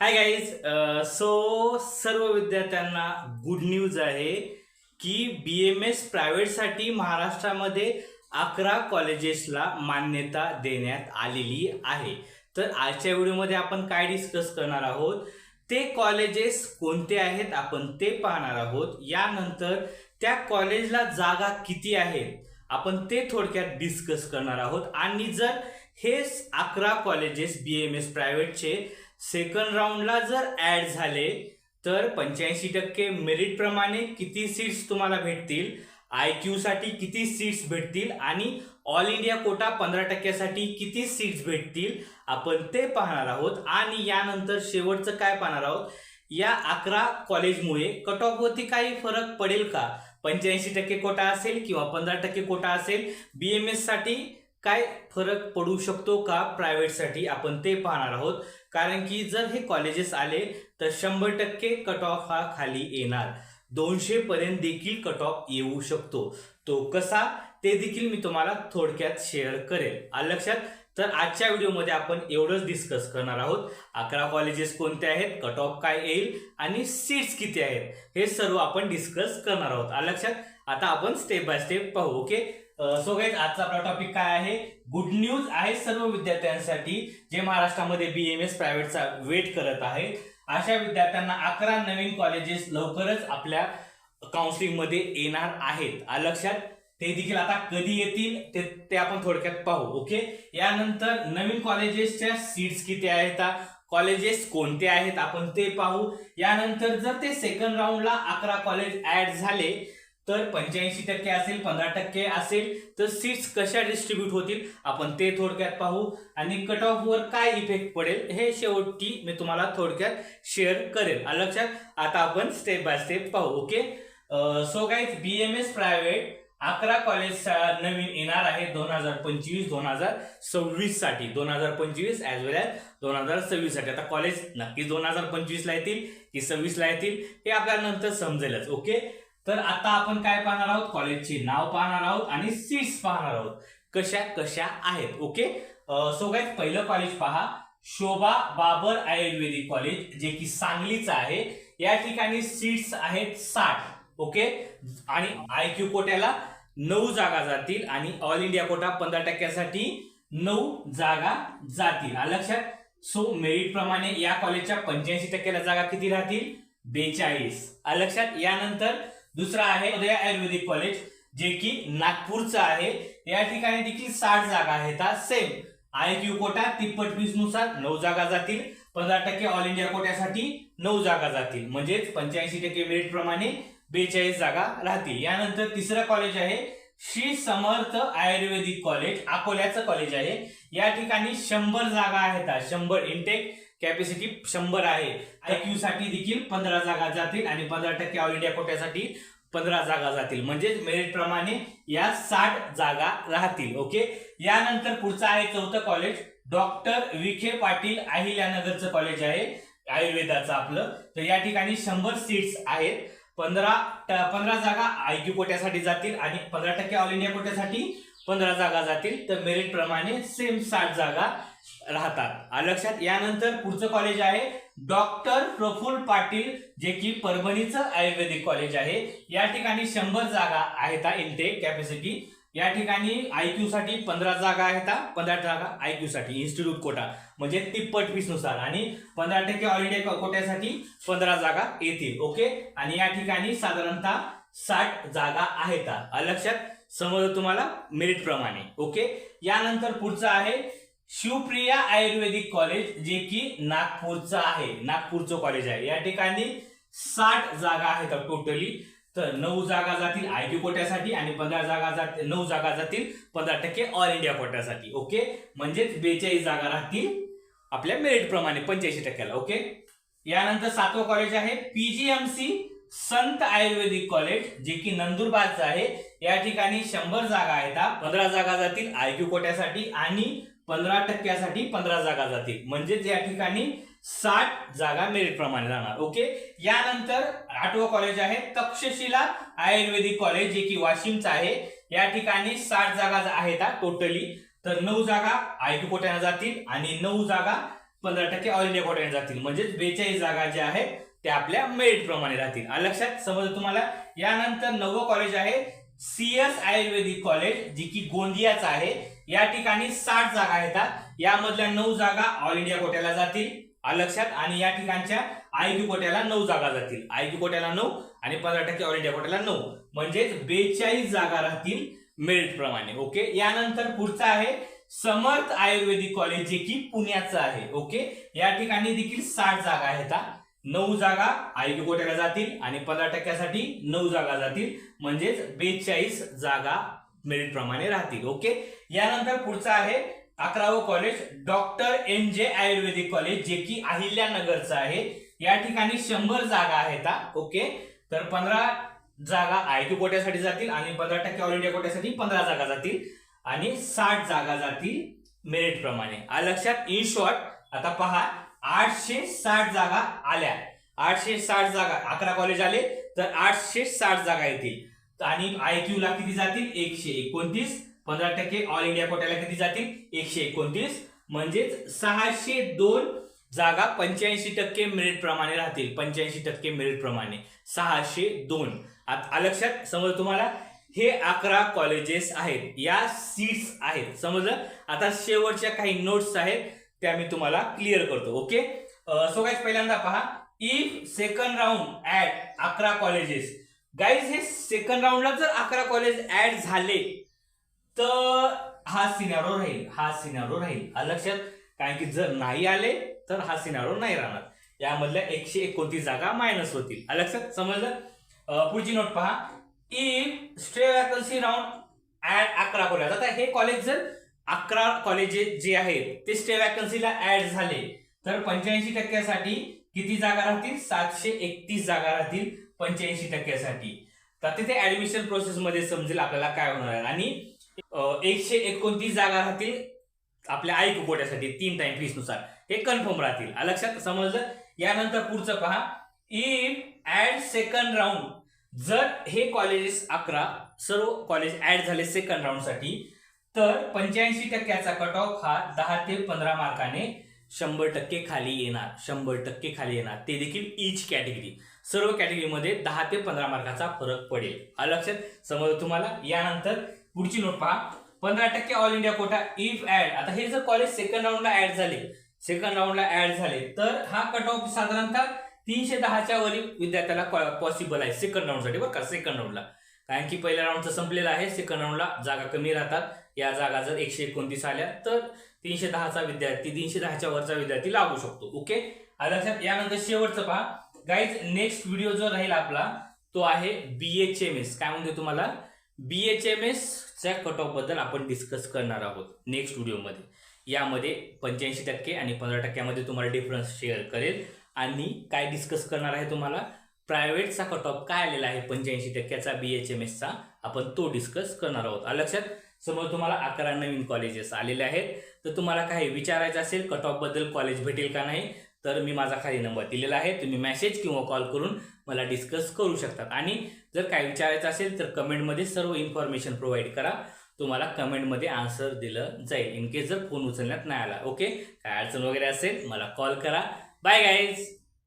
Hi guys so सर्व विद्यार्थ्यांना good news आहे की बी एम एस प्रायव्हेटसाठी महाराष्ट्रामध्ये अकरा कॉलेजेसला मान्यता देण्यात आलेली आहे. तर आजच्या व्हिडिओमध्ये आपण काय डिस्कस करणार आहोत? ते कॉलेजेस कोणते आहेत? आपण ते पाहणार आहोत. यानंतर त्या कॉलेजला जागा किती आहेत आपण ते थोडक्यात डिस्कस करणार आहोत. आणि जर हे अकरा कॉलेजेस बी एम एस प्रायव्हेटचे सेकंड राऊंडला जर ऍड झाले तर पंच्याऐंशी टक्के मेरिटप्रमाणे किती सीट्स तुम्हाला भेटतील? आय क्यूसाठी किती सीट्स भेटतील? आणि ऑल इंडिया कोटा पंधरा टक्क्यासाठी किती सीट्स भेटतील? आपण ते पाहणार आहोत. आणि यानंतर शेवटचं काय पाहणार आहोत? या अकरा कॉलेजमुळे कट ऑफवरती काही फरक पडेल का? पंच्याऐंशी टक्के कोटा असेल किंवा पंधरा टक्के कोटा असेल बीएमएससाठी काय फरक पडू शकतो का? प्रायव्हेटसाठी आपण ते पाहणार आहोत. कारण की जर हे कॉलेजेस आले तर शंभर टक्के कट ऑफ हा खाली येणार. दोनशे पर्यंत देखील कट ऑफ येऊ शकतो. तो कसा? ते देखील मी तुम्हाला थोडक्यात शेअर करेल. आलं लक्षात तर आजच्या व्हिडिओमध्ये आपण एवढंच डिस्कस करणार आहोत. अकरा कॉलेजेस कोणते आहेत? कट ऑफ काय येईल? आणि सीट्स किती आहेत? हे सर्व आपण डिस्कस करणार आहोत. आलं लक्षात आता आपण स्टेप बाय स्टेप पाहू ओके सो गाईज आजचा आपला टॉपिक काय आहे? गुड न्यूज आहे सर्व विद्यार्थ्यांसाठी जे महाराष्ट्रामध्ये बी एम एस प्रायव्हेटचा वेट करत आहे अशा विद्यार्थ्यांना अकरा नवीन कॉलेजेस लवकरच आपल्या काउन्सिलिंगमध्ये येणार आहेत. लक्षात? ते देखील आता कधी येतील ते ते आपण थोडक्यात पाहू ओके यानंतर नवीन कॉलेजेसच्या सीट्स किती आहेत? कॉलेजेस कोणते आहेत? आपण ते पाहू. यानंतर जर ते सेकंड राऊंडला अकरा कॉलेज ऍड झाले तर पंच्याऐंशी टक्के असेल पंधरा टक्के असेल तर सीट्स कशा डिस्ट्रीब्यूट होतील? आपण ते थोडक्यात पाहू. आणि कट ऑफ वर काय इफेक्ट पडेल हे शेवटी मी तुम्हाला थोडक्यात शेअर करेल. लक्षात आता आपण स्टेप बाय स्टेप पाहू okay so guys B M S private अकरा कॉलेज नवीन येणार आहे दोन हजार पंचवीस दोन हजार सव्वीससाठी. दोन हजार पंचवीस ॲज वेल ॲज दोन हजार सव्वीससाठी. आता कॉलेज नक्कीच दोन हजार पंचवीस ला येतील की सव्वीस ला येतील हे आपल्याला नंतर समजेलच ओके तर आता आपण काय पाहणार आहोत? कॉलेजचे नाव पाहणार आहोत आणि सीट्स पाहणार आहोत. कशा कशा आहेत? ओके? सो गाईज पहिलं कॉलेज पहा. शोभा बाबर आयुर्वेदिक कॉलेज जे की सांगलीचं आहे. या ठिकाणी सीट्स आहेत साठ ओके? आणि आय क्यू कोट्याला नऊ जागा जातील आणि ऑल इंडिया कोटा पंधरा टक्क्यासाठी नऊ जागा जातील. लक्षात? सो मेरिट प्रमाणे या कॉलेजच्या पंच्याऐंशी टक्क्याला जागा किती राहतील? बेचाळीस. लक्षात? यानंतर दुसरा आहे उदय आयुर्वेदिक कॉलेज जे की नागपूरचं आहे. या ठिकाणी देखील साठ जागा आहेत सेम आय क्यू कोटा तिप्पट वीसनुसार नऊ जागा जातील. पंधरा टक्के ऑल इंडिया कोट्यासाठी नऊ जागा जातील. म्हणजेच पंच्याऐंशी टक्के मेरिट प्रमाणे बेचाळीस जागा राहतील. यानंतर तिसरं कॉलेज आहे श्री समर्थ आयुर्वेदिक कॉलेज अकोल्याचं कॉलेज आहे. या ठिकाणी शंभर जागा आहेत शंभर इंटेक कॅपॅसिटी शंभर आहे. आयक्यू साठी देखील पंधरा जागा जातील आणि पंधरा टक्के ऑल इंडिया कोट्यासाठी पंधरा जागा जातील. म्हणजेच मेरिट प्रमाणे या साठ जागा राहतील. ओके यानंतर पुढचं आहे चौथं कॉलेज डॉक्टर विखे पाटील अहिल्यानगरचं कॉलेज आहे. आयुर्वेदाचं आपलं. तर या ठिकाणी शंभर सीट्स आहेत. पंधरा पंधरा जागा आयक्यू कोट्यासाठी जातील आणि पंधरा टक्के ऑल इंडिया कोट्यासाठी पंधरा जागा जातील. तर मेरिट प्रमाणे सेम साठ जागा राहतात. लक्षात यानंतर पुढचं कॉलेज आहे. डॉक्टर प्रफुल्ल पाटील जे की परभणीचं आयुर्वेदिक कॉलेज आहे. या ठिकाणी शंभर जागा आहेत इनटेक कॅपॅसिटी या ठिकाणी आयक्यू साठी पंधरा जागा आहेत पंधरा जागा आयक्यू साठी इन्स्टिट्यूट कोटा. म्हणजे तिप्पट वीसनुसार. आणि पंधरा टक्के ऑल इंडिया कोट्यासाठी पंधरा जागा येतील. ओके? आणि या ठिकाणी साधारणतः साठ जागा आहेत लक्षात? समज तुम्हाला? मेरिट प्रमाणे. ओके? यानंतर पुढचं आहे. शिवप्रिया आयुर्वेदिक कॉलेज जे की नागपूरचं आहे. नागपूरचं कॉलेज आहे. या ठिकाणी साठ जागा आहेत टोटली तर नऊ जागा जातील आय टी कोट्यासाठी आणि पंधरा जागा जातील नऊ जागा जातील पंधरा टक्के ऑल इंडिया कोट्यासाठी. ओके म्हणजेच बेचाळीस जागा राहतील आपल्या मेरिट प्रमाणे पंच्याऐंशी टक्क्याला. ओके यानंतर सातवं कॉलेज आहे. पीजीएमसी संत आयुर्वेदिक कॉलेज जे की नंदुरबारचं आहे. या ठिकाणी शंभर जागा आहेत पंधरा जागा जातील आयक्यू कोट्यासाठी आणि पंधरा टक्क्यासाठी पंधरा जागा जातील. म्हणजेच या ठिकाणी साठ जागा मेरिट प्रमाणे राहणार ओके? यानंतर आठवं कॉलेज आहे तक्षशिला आयुर्वेदिक कॉलेज जे की वाशिमचं आहे. या ठिकाणी साठ जागा आहेत टोटली तर नऊ जागा आयक्यू कोट्यानं जातील आणि नऊ जागा पंधरा टक्के ऑल इंडिया कोट्याने जातील. म्हणजेच बेचाळीस जागा ज्या आहेत त्या आपल्या मेरिट प्रमाणे राहतील लक्षात समज तुम्हाला? यानंतर नवं कॉलेज आहे सीएस आयुर्वेदिक कॉलेज जी की गोंदियाच आहे. या ठिकाणी साठ जागा येतात. यामधल्या नऊ जागा ऑल इंडिया कोट्याला जातील लक्षात आणि या ठिकाणच्या आयक्यू कोट्याला नऊ जागा जातील. आयक्यू कोट्याला नऊ आणि पंधरा टक्के ऑल इंडिया कोट्याला नऊ. म्हणजेच बेचाळीस जागा राहतील मेरिट प्रमाणे ओके? यानंतर पुढचा आहे समर्थ आयुर्वेदिक कॉलेज जे की पुण्याचं आहे ओके? या ठिकाणी देखील साठ जागा आहेत नऊ जागा आयक्यू कोट्याला जातील आणि पंधरा टक्क्यासाठी नऊ जागा जातील. म्हणजेच बेचाळीस जागा मेरिट प्रमाणे राहतील. ओके यानंतर पुढचं आहे अकरावं कॉलेज डॉक्टर एम जे आयुर्वेदिक कॉलेज जे की अहिल्यानगरचं आहे. या ठिकाणी शंभर जागा आहेत ओके तर पंधरा जागा आय क्यू कोट्यासाठी जातील आणि पंधरा टक्के ऑल इंडिया कोट्यासाठी पंधरा जागा जातील आणि साठ जागा जातील मेरिट प्रमाणे लक्षात इन शॉर्ट आता पहा आठशे साठ जागा आल्या. आठशे साठ जागा अकरा कॉलेज आले तर आठशे साठ जागा येतील. आणि आयक्यू ला किती जातील? एकशे एकोणतीस. पंधरा टक्के ऑल इंडिया कोट्याला किती जातील? एकशे एकोणतीस. म्हणजेच सहाशे दोन जागा पंच्याऐंशी टक्के मेरिट प्रमाणे राहतील. पंच्याऐंशी टक्के मेरिट प्रमाणे. सहाशे दोन. आता लक्षात? समज तुम्हाला? हे अकरा कॉलेजेस आहेत. या सीट्स आहेत. समजलं? आता शेवटच्या काही नोट्स आहेत त्या मी तुम्हाला क्लिअर करतो. ओके सो गाईज पहिल्यांदा पहा. इफ सेकंड राऊंड ऍट अकरा कॉलेजेस गाईज हे सेकंड राऊंडला जर अकरा कॉलेज ऍड झाले तर हा सिनारो राहील हा सिनारो राहील. लक्षात कारण की जर नाही आले तर हा सिनारो नाही राहणार. यामधल्या एकशे एकोणतीस जागा मायनस होतील. लक्षात समजलं? पुढची नोट पहा. If stay vacancy round add अकरा कॉलेज आता हे कॉलेज जर अकरा कॉलेजेस जे आहेत ते स्टे वॅकन्सीला ऍड झाले तर पंच्याऐंशी टक्क्यासाठी किती जागा राहतील? सातशे एकतीस जागा राहतील. पंच्याऐंशी टक्क्यासाठी. तर तिथे ऍडमिशन प्रोसेस मध्ये समजेल आपल्याला काय होणार आहे. आणि एकशे एकोणतीस जागा राहतील आपल्या आई कोट्यासाठी तीन टाइम फीसनुसार हे कन्फर्म राहतील. लक्षात समजलं? यानंतर पुढचं पहा. इफ ऍड सेकंड राऊंड जर हे कॉलेजेस अकरा सर्व कॉलेज ऍड झाले सेकंड राऊंडसाठी तर पंच्याऐंशी टक्क्याचा कट ऑफ हा दहा ते पंधरा मार्काने शंभर टक्के खाली येणार. शंभर टक्के खाली येणार. ते देखील इच कॅटेगरी सर्व कॅटेगरीमध्ये दहा ते पंधरा मार्काचा फरक पडेल. आलं लक्षात समज तुम्हाला? यानंतर पुढची नोट पहा. पंधरा टक्के all India quota if add आता हे जर कॉलेज सेकंड राऊंडला ऍड झाले सेकंड राऊंडला ऍड झाले तर हा कट ऑफ साधारणतः तीनशे दहाच्या वरील विद्यार्थ्याला पॉसिबल आहे सेकंड राऊंडसाठी बरं का सेकंड राऊंडला कारण की पहिल्या राऊंडचं संपलेलं आहे सेकंड राऊंडला जागा कमी राहतात. या जागा जर एकशे एकोणतीस आल्या तर तीनशे दहाचा विद्यार्थी तीनशे दहाच्या वरचा विद्यार्थी लागू शकतो. ओके लक्षात. यानंतर शेवटचं पहा. गाईज नेक्स्ट व्हिडिओ जो राहील आपला तो आहे बी एच एम एस काय म्हणते तुम्हाला? बी एच एम एसच्या कट ऑफबद्दल आपण डिस्कस करणार आहोत नेक्स्ट व्हिडिओमध्ये यामध्ये पंच्याऐंशी टक्के आणि पंधरा टक्क्यामध्ये तुम्हाला डिफरन्स शेअर करेल. आणि काय डिस्कस करणार आहे तुम्हाला? प्रायव्हेटचा कट ऑफ काय आलेला आहे? पंच्याऐंशी टक्क्याचा बी एच एम एसचा आपण तो डिस्कस करणार आहोत. लक्षात? समोर तुम्हाला अकरा नवीन कॉलेजेस आलेले आहेत. तर तुम्हाला काही विचारायचं असेल कट ऑफबद्दल कॉलेज भेटेल का नाही? तर मी माझा खाली नंबर दिलेला आहे. तुम्ही मेसेज किंवा कॉल करून मला डिस्कस करू शकतात. आणि जर काय विचारायचं असेल तर कमेंटमध्ये सर्व इन्फॉर्मेशन प्रोव्हाइड करा. तुम्हाला कमेंटमध्ये आन्सर दिलं जाईल. इन केस जर फोन उचलण्यात नाही आला. ओके काय अडचण वगैरे असेल मला कॉल करा. Bye guys